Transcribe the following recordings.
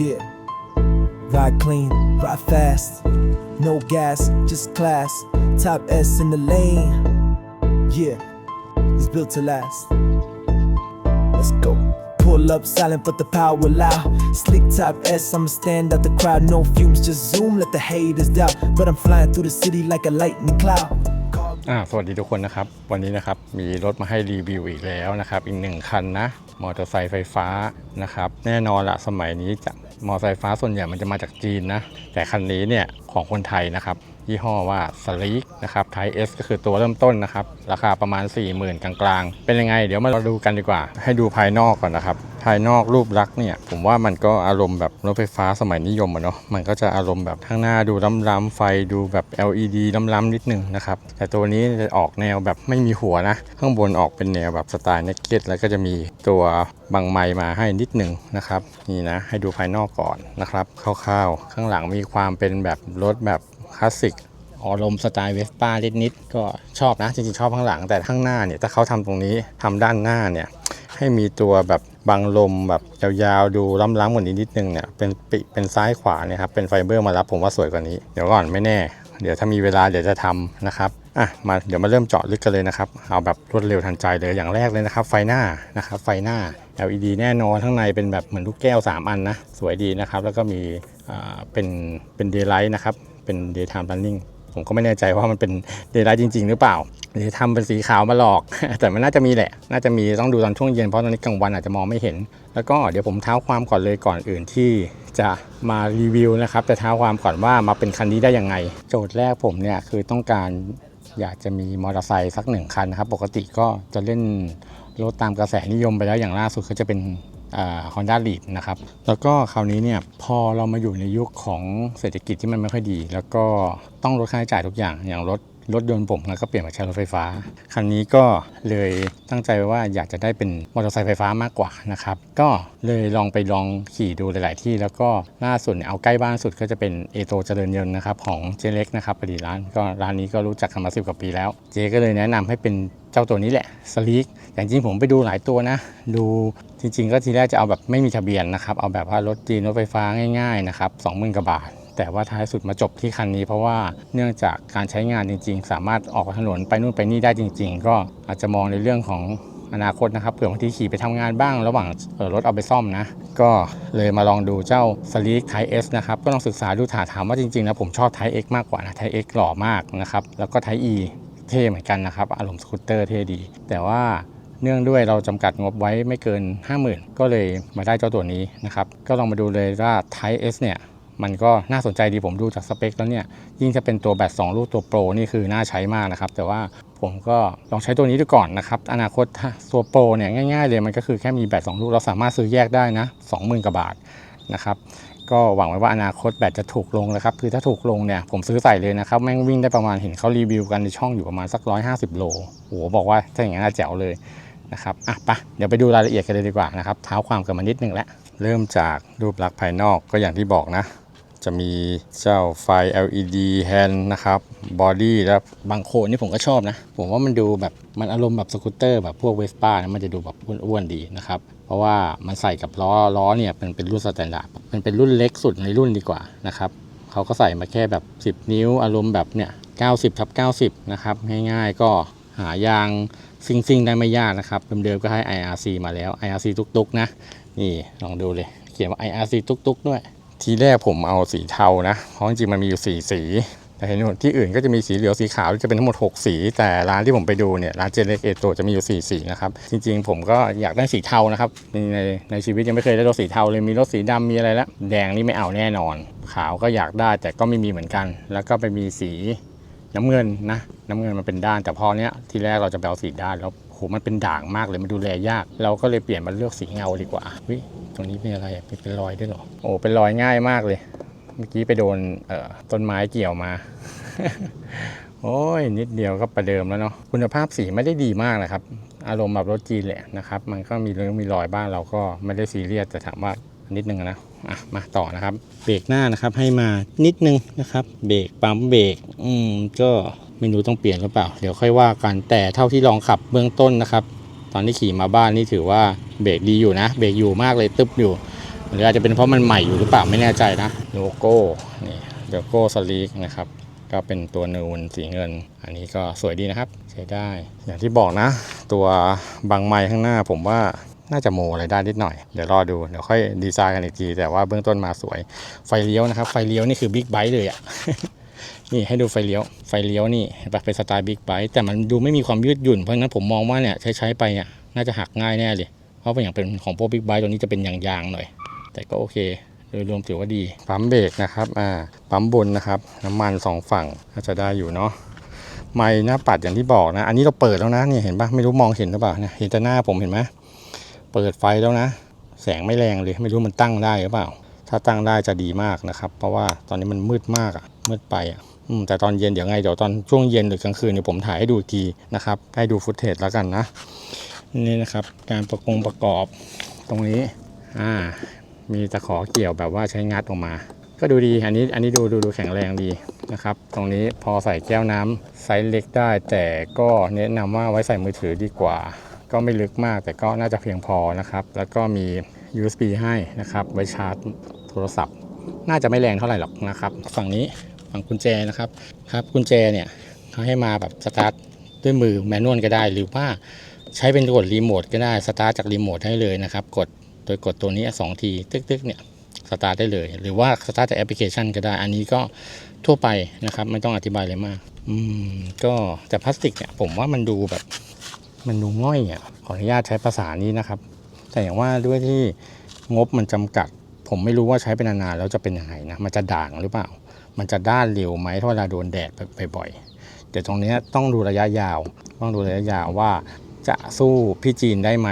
Yeah. Ride clean, ride fast. No gas, just class. Top S in the lane. Yeah. It's built to last. Let's go. Pull up silent, but the power loud. Slick top S, I'ma stand out the crowd. No fumes, just zoom, let the haters doubt. But I'm flying through the city like a lightning cloud. อ่าสวัสดีทุกคนนะครับ วันนี้นะครับมีรถมาให้รีวิวอีกแล้วนะครับ อีกหนึ่งคันนะ มอเตอร์ไซค์ไฟฟ้านะครับ แน่นอนละสมัยนี้จะมอเตอร์ไซค์ไฟฟ้าส่วนใหญ่มันจะมาจากจีนนะ แต่คันนี้เนี่ยของคนไทยนะครับ ยี่ห้อว่าสลีกนะครับไทเอสก็คือตัวเริ่มต้นนะครับ ราคาประมาณ 40,000 กลางๆ เป็นยังไง เดี๋ยวมาดูกันดีกว่า ให้ดูภายนอกก่อนนะครับ ภายนอกรูปลักษณ์เนี่ย ผมว่ามันก็อารมณ์แบบรถไฟฟ้าสมัยนิยมอะเนาะมันก็จะอารมณ์แบบข้างหน้าดูล้ำๆไฟดูแบบ LED ล้ำๆนิดนึงนะครับ แต่ตัวนี้จะออกแนวแบบไม่มีหัวนะ ข้างบนออกเป็นแนวแบบสไตล์เนกเก็ตแล้วก็จะมีตัวบังไมค์มาให้นิดหนึ่งนะครับนี่นะให้ดูภายนอกก่อนนะครับคร่าวๆ ข้างหลังมีความเป็นแบบรถแบบ คลาสสิกออลมสไตล์เวสป้านิดๆก็ชอบนะจริงๆชอบข้างหลังแต่ข้างหน้าเนี่ยถ้าเขาทำตรงนี้ทำด้านหน้าเนี่ยให้มีตัวแบบบังลมแบบยาวๆดูล้ำๆกว่านี้นิดนึงเนี่ยเป็นปิเป็นซ้ายขวาเนี่ยครับเป็นไฟเบอร์มารับผมว่าสวยกว่านี้เดี๋ยวก่อนไม่แน่ เดี๋ยวถ้ามีเวลาเดี๋ยวจะทำนะครับอะมาเดี๋ยวมาเริ่มเจาะลึกกันเลยนะครับเอาแบบรวดเร็วทันใจเลยอย่างแรกเลยนะครับ ไฟหน้านะครับไฟหน้า LED แน่นอนข้างในเป็นแบบเหมือนลูกแก้ว 3 อันนะสวยดีนะครับแล้วก็มีอ่าเป็นเป็น daylight นะครับ เป็น daytime running ผมก็ไม่แน่ใจว่ามันเป็นเดย์ไลท์จริง ๆ หรือเปล่า หรือทำเป็นสีขาวมาหลอก แต่มันน่าจะมีแหละ น่าจะมีต้องดูตอนช่วงเย็นเพราะตอนนี้กลางวันอาจจะมองไม่เห็น แล้วก็เดี๋ยวผมเท้าความก่อนเลยก่อนอื่นที่จะมารีวิวนะครับแต่เท้าความก่อนว่ามาเป็นคันนี้ได้ยังไง โจทย์แรกผมเนี่ยคือต้องการอยากจะมีมอเตอร์ไซค์สักหนึ่งคันนะครับ ปกติก็จะเล่นรถตามกระแสนิยมไปแล้วอย่างล่าสุดก็จะเป็น ฮอนด้าลีดนะครับ แล้วก็คราวนี้เนี่ยพอเรามาอยู่ในยุคของเศรษฐกิจที่มันไม่ค่อยดี แล้วก็ต้องลดค่าใช้จ่ายทุกอย่างอย่างรถรถยนต์ผมแล้วก็เปลี่ยนมาใช้รถไฟฟ้าคันนี้ก็เลยตั้งใจไว้ว่าอยากจะได้เป็นมอเตอร์ไซค์ไฟฟ้ามากกว่านะครับ ก็เลยลองไปลองขี่ดูหลาย ๆ ที่ แล้วก็ล่าสุดเนี่ยเอาใกล้บ้านสุดก็จะเป็นเอโตเจริญยนต์นะครับของเจเล็กนะครับพอดีร้านก็ร้านนี้ก็รู้จักกันมาสิบกว่าปีแล้ว เจก็เลยแนะนำให้เป็นเจ้าตัวนี้แหละสลีก อย่จริงผมไปดูหลายตัวนะ ดูจริง ๆ ก็ทีแรกจะเอาแบบไม่มีทะเบียนนะครับ เอาแบบว่ารถจีนรถไฟฟ้าง่าย ๆ นะครับสองหมื่นกว่าบาท แต่ว่าท้ายสุดมาจบที่คันนี้ เพราะว่าเนื่องจากการใช้งานจริง ๆ สามารถออกถนนไปนู่นไปนี่ได้จริง ๆ ก็อาจจะมองในเรื่องของอนาคตนะครับเผื่อบางทีขี่ไปทำงานบ้างระหว่างรถเอาไปซ่อมนะ ก็เลยมาลองดูเจ้าสลีกไทเอสนะครับ ก็ลองศึกษาดูถาถามว่าจริงๆนะผมชอบไทเอ็กมากกว่านะไทเอ็กหล่อมากนะครับ แล้วก็ไทอีเท่เหมือนกันนะครับ อารมณ์สกูตเตอร์เท่ดี แต่ว่า เนื่องด้วยเราจำกัดงบไว้ไม่เกิน 50,000 ก็เลยมาได้เจ้าตัวนี้นะครับ ก็ลองมาดูเลยว่า Type S เนี่ยมันก็น่าสนใจดีผมดูจากสเปคแล้วเนี่ย ยิ่งจะเป็นตัวแบต2ลูกตัวโปรนี่คือน่าใช้มากนะครับ แต่ว่าผมก็ลองใช้ตัวนี้ดูก่อนนะครับ อนาคตถ้าตัวโปรเนี่ยง่ายๆเลยมันก็คือแค่มีแบต2ลูกเราสามารถซื้อแยกได้นะ20,000กว่าบาทนะครับก็หวังไว้ว่าอนาคตแบตจะถูกลงนะครับ คือถ้าถูกลงเนี่ยผมซื้อใส่เลยนะครับ แม่งวิ่งได้ประมาณเห็นเขารีวิวกันในช่องอยู่ประมาณสัก 150 โลโหบอกว่าถ้าอย่างนั้นแจ๋วเลย นะครับอะไปะเดี๋ยวไปดูรายละเอียดกันเลยดีกว่านะครับเท้าความกันมานิดนึงแล้วเริ่มจากรูปลักษณ์ภายนอกก็อย่างที่บอกนะ จะมีเจ้าไฟ LED hand นะครับบอดี้แล้วบางโคนนี่ผมก็ชอบนะ ผมว่ามันดูแบบมันอารมณ์แบบสกูตเตอร์แบบพวกเวสป้านะมันจะดูแบบอ้วนๆดีนะครับเพราะว่ามันใส่กับล้อล้อเนี่ยเป็นเป็นรุ่นสแตนดาร์ดมันเป็นรุ่นเล็กสุดในรุ่นดีกว่านะครับเขาก็ใส่มาแค่แบบ 10 นิ้วอารมณ์แบบเนี่ย90ทับ90 นะครับ ง่ายๆก็หายาง ซิงซิงๆได้ไม่ยากนะครับเดิมๆก็ให้ IRC มาแล้ว IRC ตุกๆนะนี่ลองดูเลย เขียนว่า IRC ตุกๆ ด้วย ทีแรกผมเอาสีเทานะเพราะจริงๆมันมีอยู่สีสีแต่เห็นที่อื่นก็จะมีสีเหลืองสีขาวจะเป็นทั้งหมด 6 สี แต่ร้านที่ผมไปดูเนี่ยร้านเจเล็กเอโตจะมีอยู่ 4 สีนะครับจริงๆ ผมก็อยากได้สีเทานะครับในในในชีวิตยังไม่เคยได้รถสีเทาเลยมีรถสีดำมีอะไรแล้วแดงนี่ไม่เอาแน่นอน ขาวก็อยากได้แต่ก็ไม่มีเหมือนกัน แล้วก็ไปมีสี น้ำเงินนะน้ำเงินมันเป็นด้านแต่พอเนี้ยทีแรกเราจะไปเอาสีด้านแล้วโหมันเป็นด่างมากเลยมันดูแลยาก เราก็เลยเปลี่ยนมาเลือกสีเงาดีกว่าวิตรงนี้เป็นอะไรเป็นเป็นรอยด้วยหรอโอ้เป็นรอยง่ายมากเลย เมื่อกี้ไปโดนเอ่อต้นไม้เกี่ยวมา โอ้ยนิดเดียวก็ประเดิมแล้วเนาะคุณภาพสีไม่ได้ดีมากนะครับ อารมณ์แบบรถจีนแหละนะครับ มันก็มีเรื่องมีรอยบ้างเราก็ไม่ได้ซีเรียสแต่ถามว่า นิดนึงนะอะมาต่อนะครับ เบรกหน้านะครับให้มานิดนึงนะครับ เบรกปั๊มเบรกอืมก็ไม่รู้ต้องเปลี่ยนหรือเปล่า เดี๋ยวค่อยว่ากันแต่เท่าที่ลองขับเบื้องต้นนะครับ ตอนที่ขี่มาบ้านนี่ถือว่าเบรกดีอยู่นะ เบรกอยู่มากเลยตึ๊บอยู่หรืออาจจะเป็นเพราะมันใหม่อยู่หรือเปล่าไม่แน่ใจนะโลโก้นี่โลโก้สลีกนะครับก็เป็นตัวนูนสีเงิน อันนี้ก็สวยดีนะครับ ใช้ได้ อย่างที่บอกนะ ตัวบางไม้ข้างหน้าผมว่า น่าจะโมอะไรได้นิดหน่อย เดี๋ยวรอดู เดี๋ยวค่อยดีไซน์กันอีกที แต่ว่าเบื้องต้นมาสวย ไฟเลี้ยวนะครับ ไฟเลี้ยวนี่คือบิ๊กไบค์เลยอะนี่ให้ดูไฟเลี้ยว ไฟเลี้ยวนี่เป็นสไตล์บิ๊กไบค์แต่มันดูไม่มีความยืดหยุ่น เพราะฉะนั้นผมมองว่าเนี่ยใช้ใช้ไปอะน่าจะหักง่ายแน่เลย เพราะเป็นอย่างเป็นของพวกบิ๊กไบค์ตัวนี้จะเป็นยางๆหน่อย แต่ก็โอเคโดยรวมถือว่าดี ปั๊มเบรกนะครับ อ่า ปั๊มบนนะครับ น้ำมันสองฝั่งน่าจะได้อยู่เนาะ ไม้หน้าปัดอย่างที่บอกนะ อันนี้เราเปิดแล้วนะ นี่เห็นปะไม่รู้มองเห็นหรือเปล่าเนี่ยเห็นแต่หน้าผมเห็นไหม เปิดไฟแล้วนะ แสงไม่แรงเลย ไม่รู้มันตั้งได้หรือเปล่า ถ้าตั้งได้จะดีมากนะครับ เพราะว่าตอนนี้มันมืดมากอะมืดไปอะอืมแต่ตอนเย็นเดี๋ยวไงเดี๋ยวตอนช่วงเย็นหรือกลางคืนเดี๋ยวผมถ่ายให้ดูอีกทีนะครับ ให้ดูฟุตเทจแล้วกันนะนี่นะครับ การประกงประกอบตรงนี้อ่ามีตะขอเกี่ยวแบบว่าใช้งัดออกมา ก็ดูดีอันนี้อันนี้ดูดูดูแข็งแรงดีนะครับ ตรงนี้พอใส่แก้วน้ำไซส์เล็กได้ แต่ก็แนะนำว่าไว้ใส่มือถือดีกว่า ก็ไม่ลึกมากแต่ก็น่าจะเพียงพอนะครับ แล้วก็มี USB ให้นะครับ ไว้ชาร์จโทรศัพท์ น่าจะไม่แรงเท่าไหร่หรอกนะครับ ฝั่งนี้ฝั่งกุญแจนะครับครับกุญแจเนี่ยเขาให้มาแบบสตาร์ทด้วยมือแมนนวลก็ได้ หรือว่าใช้เป็นกดรีโมทก็ได้สตาร์ทจากรีโมทได้เลยนะครับ กดโดยกดตัวนี้สองทีตึกๆเนี่ยสตาร์ทได้เลย หรือว่าสตาร์ทจากแอปพลิเคชันก็ได้ อันนี้ก็ทั่วไปนะครับ ไม่ต้องอธิบายเลยมาก อืมก็แต่พลาสติกเนี่ยผมว่ามันดูแบบ มันดูง่อยอะขออนุญาตใช้ภาษานี้นะครับ แต่อย่างว่าด้วยที่งบมันจำกัด ผมไม่รู้ว่าใช้เป็นนานๆแล้วจะเป็นยังไงนะมันจะด่างหรือเปล่า มันจะด้านเร็วไหมถ้าเวลาโดนแดดบ่อยๆเดี๋ยวตรงนี้ต้องดูระยะยาว ต้องดูระยะยาวว่าจะสู้พี่จีนได้ไหม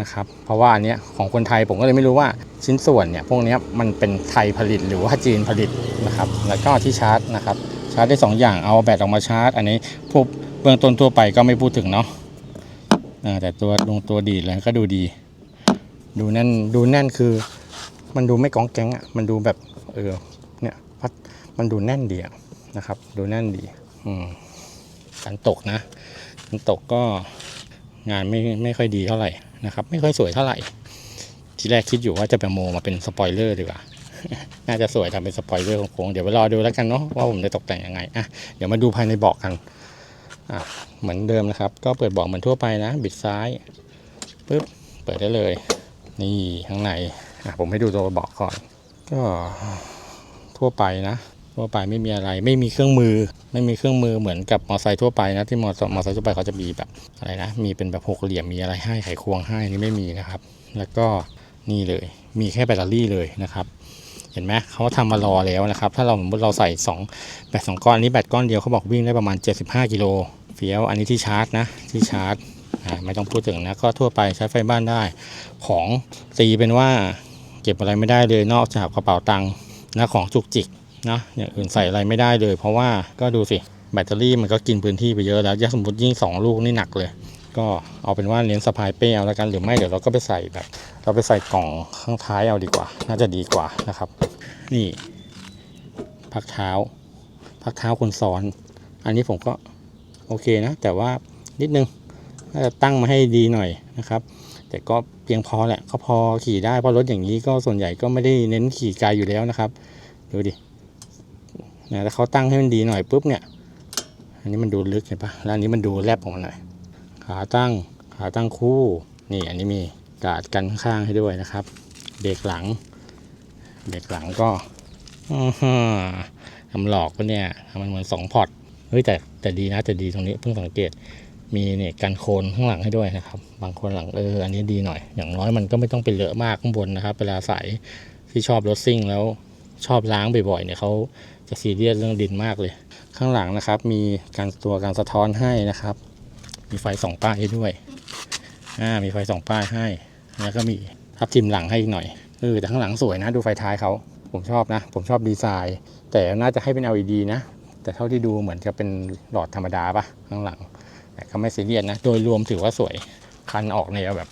นะครับ เพราะว่าอันเนี้ยของคนไทยผมก็เลยไม่รู้ว่าชิ้นส่วนเนี่ยพวกนี้มันเป็นไทยผลิตหรือว่าจีนผลิตนะครับ แล้วก็ที่ชาร์จนะครับ ชาร์จได้สองอย่างเอาแบตออกมาชาร์จ อันนี้พวกเบื้องต้นทั่วไปก็ไม่พูดถึงเนาะ แต่ตัวลงตัวดีดเลยก็ดูดี ดูแน่นดูแน่นคือ มันดูไม่กองแกงอะมันดูแบบเออเนี่ยพัดมันดูแน่นดีอะนะครับ ดูแน่นดีอืมการตกนะการตกก็งานไม่ไม่ค่อยดีเท่าไหร่นะครับ ไม่ค่อยสวยเท่าไหร่ ทีแรกคิดอยู่ว่าจะไปโมมาเป็นสปอยเลอร์ดีกว่าน่าจะสวยทำเป็นสปอยเลอร์โค้งเดี๋ยวไปรอดูแล้วกันเนาะว่าผมจะตกแต่งยังไงอะเดี๋ยวมาดูภายในบาะกัน เหมือนเดิมนะครับ ก็เปิดบาะเหมือนทั่วไปนะ บิดซ้ายปึ๊บเปิดได้เลย นี่ข้างในผมให้ดูตัวบาะก่อน ก็ทั่วไปนะ ทั่วไปไม่มีอะไรไม่มีเครื่องมือ ไม่มีเครื่องมือเหมือนกับมอเตอร์ไซค์ทั่วไปนะที่มอเตอร์มอเตอร์ไซค์ทั่วไปเขาจะมีแบบอะไรนะมีเป็นแบบหกเหลี่ยมมีอะไรให้ไขควงให้นี่ไม่มีนะครับ แล้วก็นี่เลย มีแค่แบตเตอรี่เลยนะครับเห็นไหมเขาทำมารอแล้วนะครับ ถ้าเราสมมติเราใส่ 2 แบตสองก้อนนนี้แบตก้อนเดียวเขาบอกวิ่งได้ประมาณ 75 กิโล เฟี้ยวอันนี้ที่ชาร์จนะที่ชาร์จไม่ต้องพูดถึงนะก็ทั่วไปใช้ไฟบ้านได้ ของตีเป็นว่าเก็บอะไรไม่ได้เลยนอกจากกระเป๋าตังค์นะของจุกจิกนะอย่างอื่นใส่อะไรไม่ได้เลย เพราะว่าก็ดูสิแบตเตอรี่มันก็กินพื้นที่ไปเยอะแล้วถ้าสมมติยิ่ง 2 ลูกนี่หนักเลย ก็เอาเป็นว่าเน้นสะพายเป้เอาแล้วกันหรือไม่เดี๋ยวเราก็ไปใส่แบบ เราไปใส่กล่องข้างท้ายเอาดีกว่า น่าจะดีกว่านะครับ นี่ พักเท้า พักเท้าคนซ้อน อันนี้ผมก็ โอเคนะ แต่ว่านิดนึงน่าจะตั้งมาให้ดีหน่อยนะครับ แต่ก็เพียงพอแหละก็พอขี่ได้เพราะรถอย่างนี้ก็ส่วนใหญ่ก็ไม่ได้เน้นขี่ไกลอยู่แล้วนะครับดูดินะถ้าเขาตั้งให้มันดีหน่อยปุ๊บเนี่ย อันนี้มันดูลึกเห็นปะแล้วอันนี้มันดูแลบออกมาหน่อยขาตั้งขาตั้งคู่นี่อันนี้มีกาดกันข้างให้ด้วยนะครับ เบรกหลังเบรกหลังก็อือหือทำหลอกปะเนี่ยทำมันเหมือนสองพอร์ต เฮ้ยแต่แต่ดีนะแต่ดีตรงนี้เพิ่งสังเกตมีเนี่ยกันโคนข้างหลังให้ด้วยนะครับ บางคนหลังเอออันนี้ดีหน่อย อย่างน้อยมันก็ไม่ต้องเป็นเลอะมากข้างบนนะครับ เวลาใส่ที่ชอบรถซิ่งแล้วชอบล้างบ่อยๆเนี่ยเขาจะซีเรียสเรื่องดินมากเลย ข้างหลังนะครับ มีการตัวการสะท้อนให้นะครับ มีไฟสองป้ายให้ด้วยอ่ามีไฟสองป้ายให้ แล้วก็มีทับทิมหลังให้อีกหน่อยเออแต่ข้างหลังสวยนะ ดูไฟท้ายเขาผมชอบนะ ผมชอบดีไซน์ แต่น่าจะให้เป็น LED นะ แต่เท่าที่ดูเหมือนจะเป็นหลอดธรรมดาปะข้างหลัง แต่ก็ไม่ซีเรียสนะ โดยรวมถือว่าสวย คันออกแนแบบ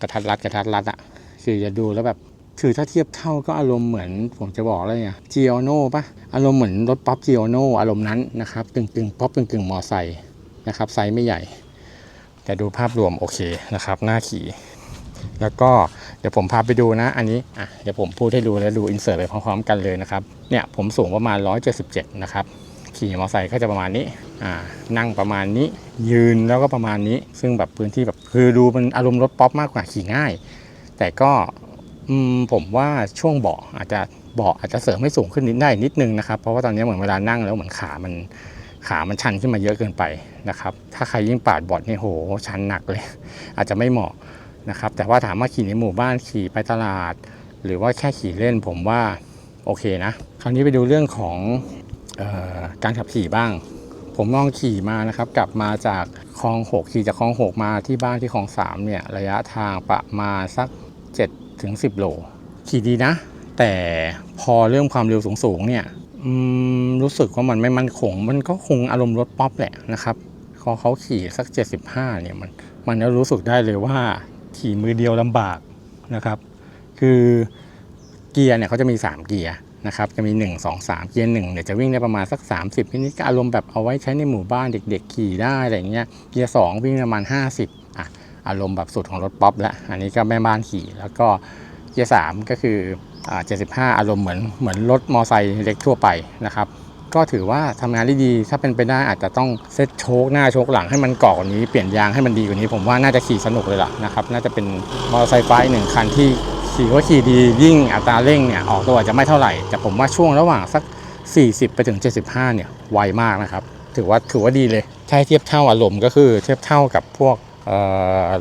กระทัดรัดกระทัดรัดอะคือจะดูแล้วแบบคือถ้าเทียบเท่าก็อารมณ์เหมือนผมจะบอกเลยเนี่ยจีโอโน่ปะอารมณ์เหมือนรถป๊อปจีโอโน่อารมณ์นั้นนะครับกึ่งกึ่งป๊อปกึ่งกึ่งมอไซค์นะครับไซส์ไม่ใหญ่ แต่ดูภาพรวมโอเคนะครับหน้าขี่ แล้วก็ ดี๋ยวผมพาไปดูนะ อันนี้อะเดี๋ยวผมพูดให้ดูแล้วดูอินเสิร์ตไปพร้อมๆกันเลยนะครับเนี่ยผมสูงประมาณ 177 นะครับขี่มอเตอร์ไซค์ก็จะประมาณนี้อ่านั่งประมาณนี้ยืนแล้วก็ประมาณนี้ ซึ่งแบบพื้นที่แบบคือดูมันอารมณ์รถป๊อปมากกว่าขี่ง่าย แต่ก็อืมผมว่าช่วงเบาะอาจจะเบาะอาจจะเสริมให้สูงขึ้นนิดได้นิดนึงนะครับ เพราะว่าตอนนี้เหมือนเวลานั่งแล้วเหมือนขามันขามันชันขึ้นมาเยอะเกินไปนะครับ ถ้าใครยิ่งปาดบอดนี่โหชันหนักเลย อาจจะไม่เหมาะ นะครับ แต่ว่าถามว่าขี่ในหมู่บ้านขี่ไปตลาด หรือว่าแค่ขี่เล่นผมว่าโอเคนะ คราวนี้ไปดูเรื่องของออการขับขี่บ้าง ผมลองขี่มานะครับ กลับมาจากคลองหกขี่จากคลองหกมาที่บ้านที่คลองสามเนี่ยระยะทางประมาณสัก7ถึง10 โล ขี่ดีนะ แต่พอเรื่องความเร็วสูงๆเนี่ยรู้สึกว่ามันไม่มั่นคง มันก็คงอารมณ์รถป๊อปแหละนะครับพอเขาขี่สัก 75เนี่ยมันมันก็รู้สึกได้เลยว่า ขี่มือเดียวลำบากนะครับ คือเกียร์เนี่ยเขาจะมี 3 เกียร์นะครับจะมี 1 2 3 เกียร์1เนี่ยจะวิ่งได้ประมาณสัก 30นิดๆก็อารมณ์แบบเอาไว้ใช้ในหมู่บ้านเด็ก ๆ ขี่ได้อะไรเงี้ยเกียร์2วิ่งประมาณ 50อะอารมณ์แบบสุดของรถป๊อปละอันนี้ก็แม่บ้านขี่แล้วก็เกียร์3ก็คืออ่า75 อารมณ์เหมือนเหมือนรถมอไซค์เล็กทั่วไปนะครับ ก็ถือว่าทำงานได้ดี ถ้าเป็นไปได้อาจจะต้องเซตโชคหน้าโชคหลังให้มันเกาะกว่านี้ เปลี่ยนยางให้มันดีกว่านี้ ผมว่าน่าจะขี่สนุกเลยล่ะนะครับ น่าจะเป็นมอเตอร์ไซค์ไฟหนึ่งคันที่ขี่ว่าขี่ดียิ่งอัตราเร่งเนี่ยออกตัวจะไม่เท่าไหร่ แต่ผมว่าช่วงระหว่างสัก 40 ไปถึง 75 เนี่ยไวมากนะครับ ถือว่าถือว่าดีเลย ใช้เทียบเท่าอารมณ์ก็คือเทียบเท่ากับพวก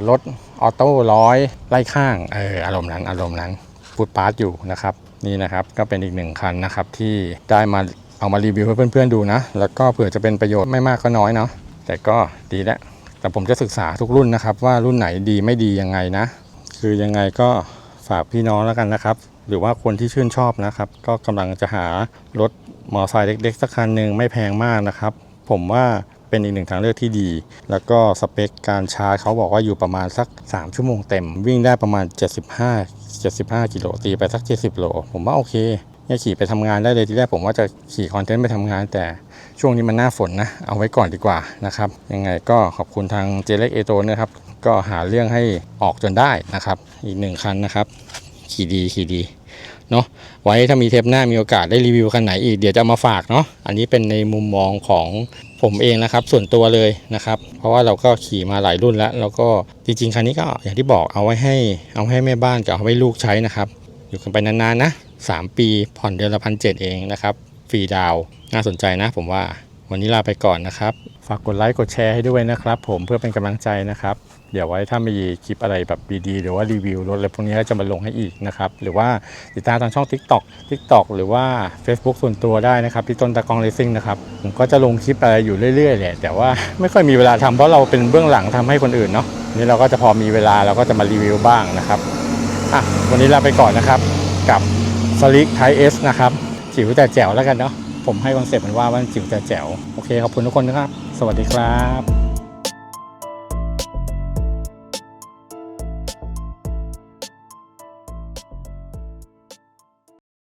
รถออโต้ร้อยไล่ข้างเอออารมณ์นั้นอารมณ์นั้นฟูดปาร์ตอยู่นะครับนี่นะครับก็เป็นอีกหนึ่งคันนะครับที่ได้มา เอามารีวิวให้เพื่อนๆดูนะ แล้วก็เผื่อจะเป็นประโยชน์ไม่มากก็น้อยเนาะแต่ก็ดีแล้วแต่ผมจะศึกษาทุกรุ่นนะครับ ว่ารุ่นไหนดีไม่ดียังไงนะ คือยังไงก็ฝากพี่น้องแล้วกันนะครับ หรือว่าคนที่ชื่นชอบนะครับ ก็กำลังจะหารถมอเตอร์ไซค์เล็กๆสักคันหนึ่งไม่แพงมากนะครับ ผมว่าเป็นอีกหนึ่งทางเลือกที่ดี แล้วก็สเปคการชาร์จเขาบอกว่าอยู่ประมาณสัก 3 ชั่วโมงเต็ม วิ่งได้ประมาณ 75 75 กิโลตีไปสัก 70 โล ผมว่าโอเค เนี่ยขี่ไปทำงานได้เลยทีแรกผมว่าจะขี่คอนเทนต์ไปทำงาน แต่ช่วงนี้มันหน้าฝนนะ เอาไว้ก่อนดีกว่านะครับ ยังไงก็ขอบคุณทางเจเล็กเอโตนะครับ ก็หาเรื่องให้ออกจนได้นะครับ อีกหนึ่งคันนะครับ ขี่ดีขี่ดีเนาะไว้ถ้ามีเทปหน้ามีโอกาสได้รีวิวคันไหนอีกเดี๋ยวจะมาฝากเนาะอันนี้เป็นในมุมมองของผมเองนะครับ ส่วนตัวเลยนะครับ เพราะว่าเราก็ขี่มาหลายรุ่นแล้ว แล้วก็จริง ๆคันนี้ก็อย่างที่บอกเอาไว้ให้ เอาให้แม่บ้านกับเอาไว้ลูกใช้นะครับ อยู่กันไปนานๆนะ 3 ปีผ่อนเดือนละพันเเองนะครับฟรีดาวน่าสนใจนะผมว่าวันนี้ลาไปก่อนนะครับ ฝากกดไลค์กดแชร์ให้ด้วยนะครับ ผมเพื่อเป็นกำลังใจนะครับ เดี๋ยวไว้ถ้ามีคลิปอะไรแบบดีๆหรือว่ารีวิวรถอะไรพวกนี้ก็จะมาลงให้อีกนะครับ หรือว่าติดตามทางช่อง TikTok TikTok หรือว่า Facebook ส่วนตัวได้นะครับที่ต้นตะกองเลซิ่งนะครับ ผมก็จะลงคลิปอะไรอยู่เรื่อยๆแหละแต่ว่าไม่ค่อยมีเวลาทำเพราะเราเป็นเบื้องหลังทำให้คนอื่นเนาะนี่เราก็จะพอมีเวลาเราก็จะมารีวิวบ้างนะครับอะวันนี้ลาไปก่อนนะครับกับ สลิกไทเอสนะครับ จิ๋วแต่แจ๋วแล้วกันเนาะผมให้คอนเซ็ปต์มันว่าว่าจิ๋วแต่แจ๋ว โอเค ขอบคุณทุกคนนะครับ สวัสดีครับ